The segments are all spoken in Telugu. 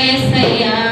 ఏసయ్యా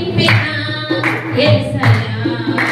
నింపిన ఏసయా